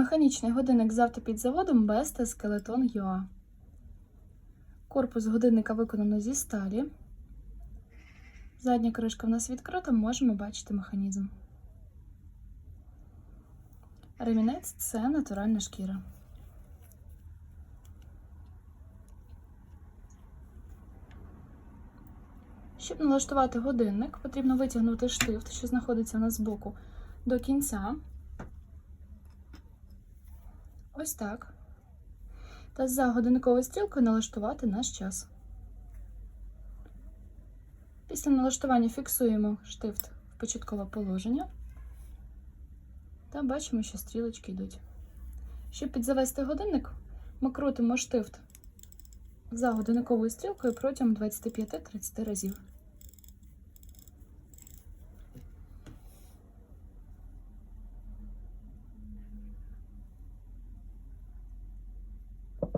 Механічний годинник з автопідзаводом Besta Skeleton UA. Корпус годинника виконано зі сталі. Задня кришка в нас відкрита, можемо бачити механізм. Ремінець це натуральна шкіра. Щоб налаштувати годинник, потрібно витягнути штифт, що знаходиться у нас збоку, до кінця. Ось так. Та за годинниковою стрілкою налаштувати наш час. Після налаштування фіксуємо штифт в початкове положення та бачимо, що стрілочки йдуть. Щоб підзавести годинник, ми крутимо штифт за годинниковою стрілкою протягом 25-30 разів.